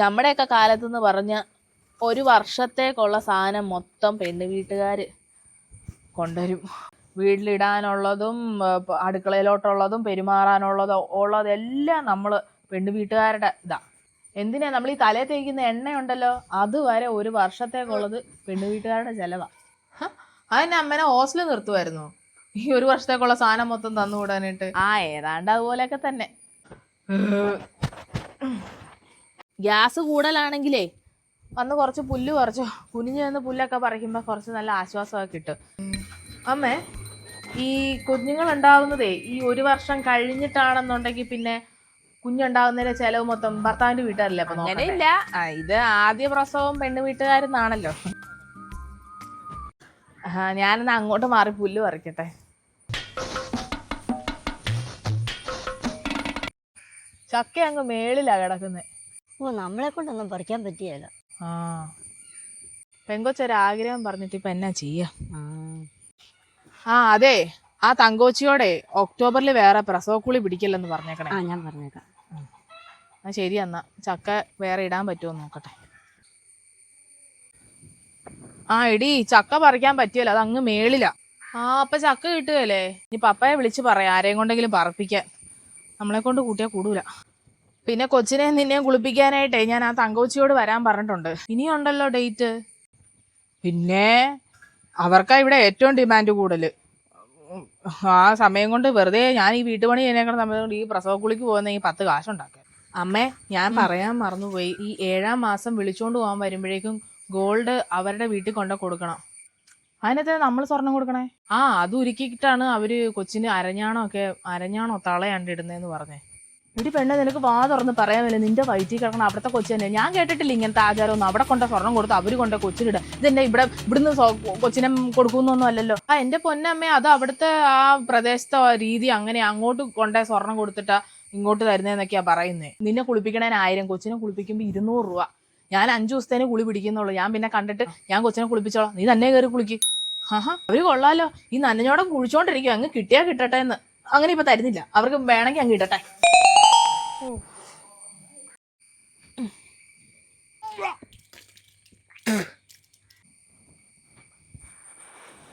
നമ്മുടെയൊക്കെ കാലത്തെന്ന് പറഞ്ഞ ഒരു വർഷത്തേക്കുള്ള സാധനം മൊത്തം പെണ്ണ് വീട്ടുകാർ കൊണ്ടുവരും. വീട്ടിലിടാനുള്ളതും അടുക്കളയിലോട്ടുള്ളതും പെരുമാറാനുള്ളതും ഉള്ളതെല്ലാം നമ്മൾ പെണ്ണ് വീട്ടുകാരുടെ ഇതാ. എന്തിനാ നമ്മൾ ഈ തലയിൽ തേക്കുന്ന എണ്ണയുണ്ടല്ലോ? അതുവരെ ഒരു വർഷത്തേക്കുള്ളത് പെണ്ണ് വീട്ടുകാരുടെ ചെലവാ അതിന് അമ്മനെ ഹോസ്റ്റലിൽ നിർത്തുമായിരുന്നു ഈ ഒരു വർഷത്തേക്കുള്ള സാധനം മൊത്തം തന്നു വിടാനായിട്ട് ആ ഏതാണ്ട് അതുപോലെയൊക്കെ തന്നെ. ഗ്യാസ് കൂടുതലാണെങ്കിലേ വന്ന് കുറച്ച് പുല്ല് കുറച്ചോ കുനിഞ്ഞു നിന്ന് പുല്ലൊക്കെ പറിക്കുമ്പോൾ കുറച്ച് നല്ല ആശ്വാസമൊക്കെ കിട്ടും. അമ്മേ ഈ കുഞ്ഞുങ്ങൾ ഉണ്ടാവുന്നതേ ഈ ഒരു വർഷം കഴിഞ്ഞിട്ടാണെന്നുണ്ടെങ്കിൽ പിന്നെ കുഞ്ഞുണ്ടാവുന്നതിന്റെ ചെലവ് മൊത്തം ഭർത്താവിന്റെ വീട്ടുകാരല്ലേ അപ്പൊ അങ്ങനെയില്ല. ഇത് ആദ്യ പ്രസവം പെണ്ണ് വീട്ടുകാരെന്നാണല്ലോ. ഞാനെന്നാ അങ്ങോട്ട് മാറി പുല്ല് പറിക്കട്ടെ. ചക്ക അങ്ങ് മേളിലാ കിടക്കുന്നത് ഓ നമ്മളെ കൊണ്ടൊന്നും പറിക്കാൻ പറ്റിയല്ല. ആ. പെങ്കൊച്ചൊരാഗ്രഹം പറഞ്ഞിട്ട് ഇപ്പൊ എന്നാ ചെയ്യാം? ആ. അതെ. ആ തങ്കോച്ചിയോടെ ഒക്ടോബറിൽ വേറെ പ്രസവക്കുളി പിടിക്കില്ലെന്ന് പറഞ്ഞേക്കണേ. ആ ഞാൻ പറഞ്ഞേക്കാം. ആ ശരി എന്നാ. ചക്ക വേറെ ഇടാൻ പറ്റുമോ നോക്കട്ടെ. ആ എടി ചക്ക പറിക്കാൻ പറ്റിയല്ല. അത് അങ്ങ് മേളിലാ. ആ അപ്പൊ ചക്ക കിട്ടുകയല്ലേ? ഇനി പപ്പയെ വിളിച്ച് പറയാം. ആരെയും കൊണ്ടെങ്കിലും പറപ്പിക്കാൻ. നമ്മളെ കൊണ്ട് കൂട്ടിയാൽ കൂടൂല. പിന്നെ കൊച്ചിനെ നിന്നെ കുളിപ്പിക്കാനായിട്ടേ ഞാൻ ആ തങ്കോച്ചിയോട് വരാൻ പറഞ്ഞിട്ടുണ്ട്. ഇനിയുണ്ടല്ലോ ഡേറ്റ്? പിന്നെ അവർക്കാ ഇവിടെ ഏറ്റവും ഡിമാൻഡ് കൂടുതൽ. ആ സമയം കൊണ്ട് വെറുതെ ഞാൻ ഈ വീട്ടുപണി ചെയ്യുന്നേക്കുന്ന സമയം കൊണ്ട് ഈ പ്രസവക്കുളിക്ക് പോകുന്ന ഈ പത്ത് കാശുണ്ടാക്കാൻ. അമ്മേ ഞാൻ പറയാൻ മറന്നുപോയി. ഈ ഏഴാം മാസം വിളിച്ചോണ്ട് പോകാൻ വരുമ്പോഴേക്കും ഗോൾഡ് അവരുടെ വീട്ടിൽ കൊണ്ട കൊടുക്കണം. അതിനകത്ത് നമ്മൾ സ്വർണം കൊടുക്കണേ? ആ അത് ഉരുക്കിയിട്ടാണ് അവർ കൊച്ചിന് അരഞ്ഞാണോ ഒക്കെ അരഞ്ഞാണോ തളയാണ്ട് ഇടുന്നതെന്ന് പറഞ്ഞേ. എടി പെണ്ണെ നിനക്ക് വാ തുറന്ന് പറയാമല്ലോ നിന്റെ വയറ്റിൽ കിടക്കണം അവിടുത്തെ കൊച്ചു തന്നെ. ഞാൻ കേട്ടിട്ടില്ല ഇങ്ങനത്തെ ആചാരമൊന്നും. അവിടെ കൊണ്ട സ്വർണം കൊടുത്ത് അവർ കൊണ്ട കൊച്ചിലിട. ഇതെന്നെ ഇവിടെ ഇവിടുന്ന് കൊച്ചിനെ കൊടുക്കുന്നൊന്നും അല്ലല്ലോ. ആ എന്റെ പൊന്നമ്മേ അത് അവിടുത്തെ ആ പ്രദേശത്തെ രീതി അങ്ങനെ അങ്ങോട്ട് കൊണ്ടേ സ്വർണം കൊടുത്തിട്ടാ ഇങ്ങോട്ട് തരുന്നതെന്നൊക്കെയാ പറയുന്നേ. നിന്നെ കുളിപ്പിക്കണേന് ആയിരം കൊച്ചിനെ കുളിപ്പിക്കുമ്പോൾ ഇരുന്നൂറ് രൂപ. ഞാൻ അഞ്ചു ദിവസത്തേന് കുളി പിടിക്കുന്നുള്ളൂ. ഞാൻ പിന്നെ കണ്ടിട്ട് ഞാൻ കൊച്ചിനെ കുളിപ്പിച്ചോളാം. നീ തന്നെ കയറി കുളിക്ക്. ആഹാ അവർ കൊള്ളാലോ. ഈ നനഞ്ഞോടം കുളിച്ചോണ്ടിരിക്കും അങ്ങ് കിട്ടിയാ കിട്ടട്ടെ എന്ന്. അങ്ങനെ ഇപ്പൊ തരുന്നില്ല. അവർക്ക് വേണമെങ്കിൽ അങ്ങ് ഇടട്ടെ.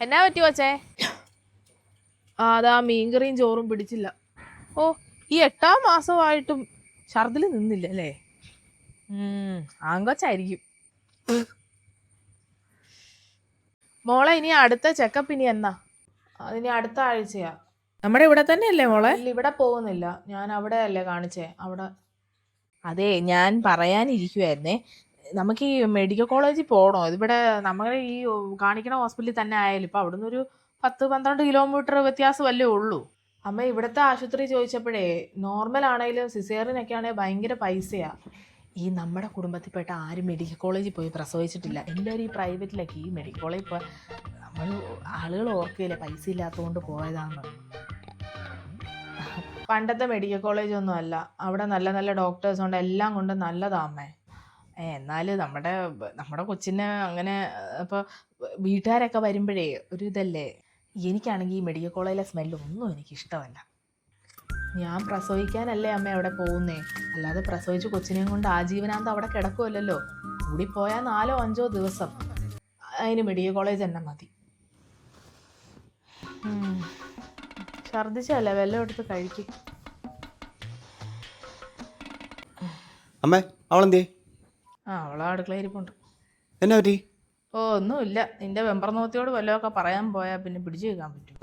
എന്നാ പറ്റി വച്ചേ അതാ മീൻകറിയും ചോറും പിടിച്ചില്ല. ഓ ഈ എട്ടാം മാസമായിട്ടും ഛർദിൽ നിന്നില്ല അല്ലേ? ആങ്കൊച്ചായിരിക്കും. മോളെ ഇനി അടുത്ത ചെക്കപ്പ് ഇനി എന്നാ? അതിനി അടുത്ത ആഴ്ചയാ. നമ്മുടെ ഇവിടെ തന്നെയല്ലേ മോളെ? ഇല്ല ഇവിടെ പോകുന്നില്ല. ഞാൻ അവിടെ അല്ലേ കാണിച്ചേ. അവിടെ അതെ ഞാൻ പറയാനിരിക്കുവായിരുന്നേ. നമുക്ക് ഈ മെഡിക്കൽ കോളേജിൽ പോകണോ ഇതിവിടെ നമ്മൾ ഈ കാണിക്കണ ഹോസ്പിറ്റലിൽ തന്നെ ആയാലും ഇപ്പം അവിടുന്ന് ഒരു പത്ത് പന്ത്രണ്ട് കിലോമീറ്റർ വ്യത്യാസമല്ലേ ഉള്ളൂ. അമ്മ ഇവിടുത്തെ ആശുപത്രി ചോദിച്ചപ്പോഴേ നോർമൽ ആണെങ്കിലും സിസേറിനൊക്കെ ആണെങ്കിൽ ഭയങ്കര പൈസയാ. ഈ നമ്മുടെ കുടുംബത്തിൽപ്പെട്ട ആരും മെഡിക്കൽ കോളേജിൽ പോയി പ്രസവിച്ചിട്ടില്ല. എല്ലാവരും ഈ പ്രൈവറ്റിലൊക്കെ ഈ മെഡിക്കൽ കോളേജിൽ പോയി നമ്മൾ ആളുകൾ ഓർക്കില്ല പൈസ ഇല്ലാത്തതുകൊണ്ട് പോയതാന്ന്. പണ്ടത്തെ മെഡിക്കൽ കോളേജ് ഒന്നും അല്ല. അവിടെ നല്ല നല്ല ഡോക്ടേഴ്സ് ഉണ്ട്. എല്ലാം കൊണ്ടും നല്ലതാ അമ്മേ. ഏ, എന്നാലും നമ്മുടെ നമ്മുടെ കൊച്ചിനെ അങ്ങനെ ഇപ്പോൾ വീട്ടുകാരൊക്കെ വരുമ്പോഴേ ഒരു ഇതല്ലേ എനിക്കാണെങ്കിൽ ഈ മെഡിക്കൽ കോളേജിലെ സ്മെല്ല് ഒന്നും എനിക്ക് ഇഷ്ടമല്ല ഞാൻ പ്രസവിക്കാനല്ലേ അമ്മ അവിടെ പോകുന്നേ? അല്ലാതെ പ്രസവിച്ച് കൊച്ചിനെയും കൊണ്ട് ആജീവനാന്തം അവിടെ കിടക്കുമല്ലോ കൂടിപ്പോയാൽ നാലോ അഞ്ചോ ദിവസം. അതിന് മെഡിക്കൽ കോളേജ് തന്നെ മതി. ഉം. വെല്ലം എടുത്ത് കഴിക്കും. അമ്മേ അവളെന്തേ? ആ അവളെ അടുക്കള ഇരിപ്പുണ്ട്. എന്നാ പറ്റി? ഓ ഒന്നുമില്ല. നിന്റെ വെമ്പർനോത്തിയോട് വല്ലതൊക്കെ പറയാൻ പോയാൽ പിന്നെ പിടിച്ചു വെക്കാൻ പറ്റും.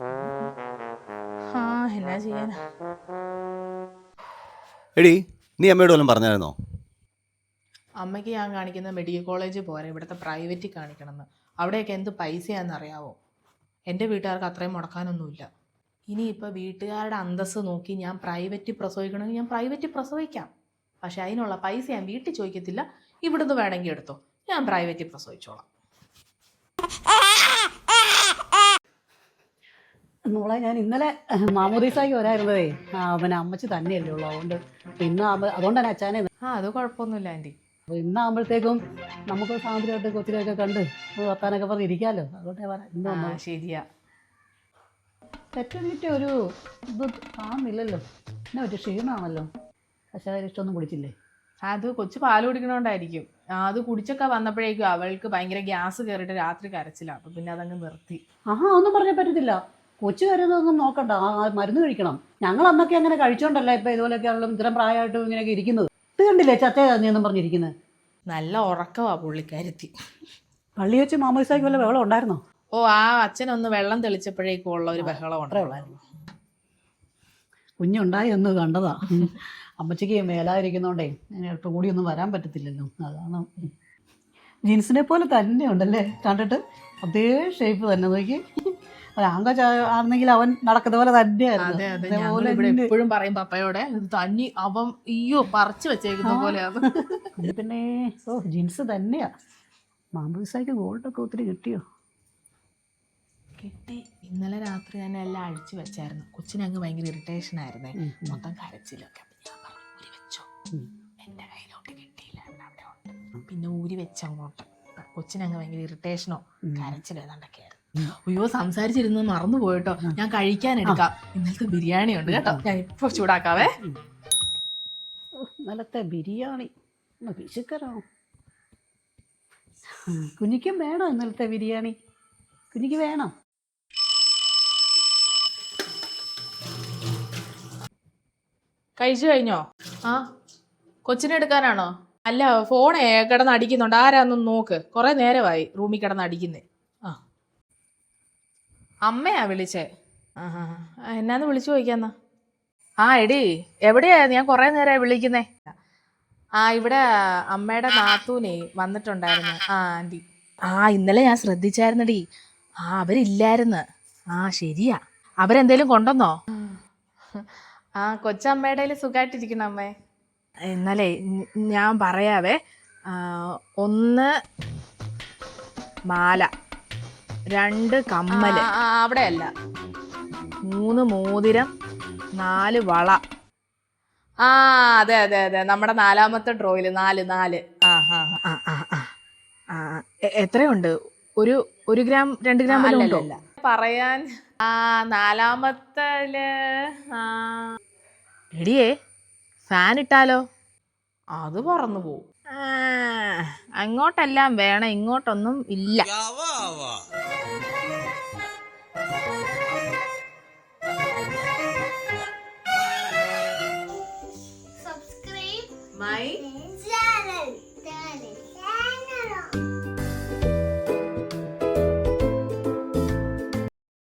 ആ എന്നാ ചെയ്യാനാ? എടി നീ അമ്മയോട് വല്ലതും പറഞ്ഞായിരുന്നോ? അമ്മയ്ക്ക് ഞാൻ കാണിക്കുന്ന മെഡിക്കൽ കോളേജ് പോരെ ഇവിടുത്തെ പ്രൈവറ്റിൽ കാണിക്കണമെന്ന്. അവിടെയൊക്കെ എന്ത് പൈസയാണെന്ന് അറിയാവോ എന്റെ വീട്ടുകാർക്ക് അത്രയും മുടക്കാനൊന്നുമില്ല. ഇനിയിപ്പോൾ വീട്ടുകാരുടെ അന്തസ്സ് നോക്കി ഞാൻ പ്രൈവറ്റിൽ പ്രസവിക്കണമെങ്കിൽ ഞാൻ പ്രൈവറ്റിൽ പ്രസവിക്കാം. പക്ഷേ അതിനുള്ള പൈസ ഞാൻ വീട്ടിൽ ചോദിക്കത്തില്ല. ഇവിടുന്ന് വേണമെങ്കിൽ എടുത്തോ. ഞാൻ പ്രൈവറ്റിൽ പ്രസവിച്ചോളാം. മോളെ ഞാൻ ഇന്നലെ മാമോദീസാക്കി വരായിരുന്നതേ. പിന്നെ അമ്മച്ചി തന്നെയല്ലേ ഉള്ളൂ. അതുകൊണ്ട് ഇന്ന് അതുകൊണ്ടാണ് അച്ഛനെ ആ അത് കുഴപ്പമൊന്നുമില്ല ആന്റി. അപ്പോൾ ഇന്നാകുമ്പോഴത്തേക്കും നമുക്ക് സ്വാതന്ത്ര്യമായിട്ട് കൊച്ചിനെയൊക്കെ കണ്ട് വർത്താനൊക്കെ പറഞ്ഞ് ഇരിക്കാമല്ലോ അതുകൊണ്ടേ വരാം ഇന്ന് ശരിയാ. തെറ്റു ഒരു ഇത് കാണുന്നില്ലല്ലോ എന്നെ ഒരു ക്ഷീണമാണല്ലോ. പക്ഷേ ഇഷ്ടമൊന്നും കുടിച്ചില്ലേ? അത് കൊച്ചു പാൽ കുടിക്കണോണ്ടായിരിക്കും. ആ, അത് കുടിച്ചൊക്കെ വന്നപ്പോഴേക്കും അവൾക്ക് ഭയങ്കര ഗ്യാസ് കയറിയിട്ട് രാത്രി കരച്ചില്ല അപ്പൊ പിന്നെ അതങ്ങ് നിർത്തി. ആഹാ ഒന്നും പറഞ്ഞാൽ പറ്റത്തില്ല. കൊച്ചു വരുന്നതൊന്നും നോക്കണ്ട. ആ ആ മരുന്ന് കഴിക്കണം. ഞങ്ങൾ അന്നൊക്കെ അങ്ങനെ കഴിച്ചോണ്ടല്ല ഇപ്പൊ ഇതുപോലെയൊക്കെ ആണല്ലോ ഇത്രയും പ്രായമായിട്ടും ഇങ്ങനെയൊക്കെ ഇരിക്കുന്നത്. ഇത് കണ്ടില്ലേ നീ എന്നും പറഞ്ഞിരിക്കുന്നത് നല്ല ഉറക്കവാ പുള്ളിക്കാരുത്തി. പള്ളി വെച്ച് മാമോദിസായ്ക്ക് വല്ല വെള്ളം ഉണ്ടായിരുന്നോ ഓ ആ അച്ഛനൊന്ന് വെള്ളം തെളിച്ചപ്പോഴേക്കും ഉള്ള ഒരു ബഹളം ഉണ്ടായിരുന്നു കുഞ്ഞുണ്ടായി എന്ന് കണ്ടതാ. അമ്മച്ചിക്ക് മേലാതിരിക്കുന്നോണ്ടേ കൂടി ഒന്നും വരാൻ പറ്റത്തില്ലല്ലോ. അതാണ്. ജീൻസിനെ പോലെ തന്നെ ഉണ്ടല്ലേ? കണ്ടിട്ട് അതേ ഷേപ്പ് തന്നെ. നോക്കി ഒരാങ്ക ആണെങ്കിൽ അവൻ നടക്കുന്ന പോലെ തന്നെയായിരുന്നു. എപ്പോഴും പറയും പപ്പയോടെ തന്നി അവൻ അയ്യോ പറിച്ചു വെച്ചേക്കുന്ന പോലെയാണ് പിന്നെ ഓ ജീൻസ് തന്നെയാ. മാമ്പൂസായിക്ക് ഗോൾഡൊക്കെ ഒത്തിരി കിട്ടിയോ? കിട്ടി ഇന്നലെ രാത്രി തന്നെ എല്ലാം അഴിച്ചു വെച്ചായിരുന്നു. കൊച്ചിനങ്ങ് ഭയങ്കര ഇറിറ്റേഷൻ ആയിരുന്നു. മൊത്തം കരച്ചിലൊക്കെ. അപ്പൊ ഞാൻ പറഞ്ഞു ഊരി വെച്ചോ. എന്റെ കയ്യിലോട്ട് കിട്ടിയില്ല അവിടെ ഉണ്ട്. പിന്നെ ഊരി വെച്ചങ്ങോട്ട് കൊച്ചിനങ്ങ് ഭയങ്കര ഇറിറ്റേഷനോ. കരച്ചിലോ ഏതാണ്ടൊക്കെ അയ്യോ സംസാരിച്ചിരുന്ന് മറന്നു പോയിട്ടോ. ഞാൻ കഴിക്കാൻ എടുക്കാം. ഇന്നലത്തെ ബിരിയാണി ഉണ്ട് കേട്ടോ. ഞാൻ ഇപ്പൊ ചൂടാക്കാവേ. ഇന്നലത്തെ ബിരിയാണി. വിശുക്കറോ കുഞ്ഞിക്കും വേണോ ഇന്നലത്തെ ബിരിയാണി? കുഞ്ഞിക്ക് വേണോ? കഴിച്ചു കഴിഞ്ഞോ? ആ കൊച്ചിനെ എടുക്കാനാണോ? അല്ല ഫോണേ കിടന്ന് അടിക്കുന്നുണ്ട്. ആരാന്നൊന്ന് നോക്ക്. കുറെ നേരമായി റൂമിൽ കിടന്ന് അടിക്കുന്നേ. ആ. അമ്മയാ വിളിച്ചേ? ആ. എന്നാന്ന് വിളിച്ചു ചോദിക്കാന്നാ. ആ എടി എവിടെയായിരുന്നു ഞാൻ കുറെ നേരമായി വിളിക്കുന്നേ. ആ ഇവിടെ അമ്മയുടെ നാത്തൂനെ വന്നിട്ടുണ്ടായിരുന്നു. ആ ആന്റി. ആ ഇന്നലെ ഞാൻ ശ്രദ്ധിച്ചായിരുന്നടി. ആ അവരില്ലായിരുന്നു. ആ ശരിയാ. അവരെന്തേലും കൊണ്ടുവന്നോ? ആ കൊച്ചമ്മയുടെ സുഖമായിട്ടിരിക്കണം അമ്മേ. എന്നാലേ ഞാൻ പറയാവേ ഒന്ന് മാല രണ്ട് കമ്മൽ അവിടെയല്ല. മൂന്ന് മോതിരം നാല് വള. ആ അതെ അതെ അതെ നമ്മുടെ നാലാമത്തെ ഡ്രോയിൽ നാല് നാല്. ആ ആ എത്രയുണ്ട്? ഒരു ഒരു ഗ്രാം രണ്ട് ഗ്രാം പറയാൻ ആ ആ. എടിയേ ഫാൻ ഇട്ടാലോ? അത് പറന്നു പോവും. അങ്ങോട്ടെല്ലാം വേണം ഇങ്ങോട്ടൊന്നും ഇല്ല.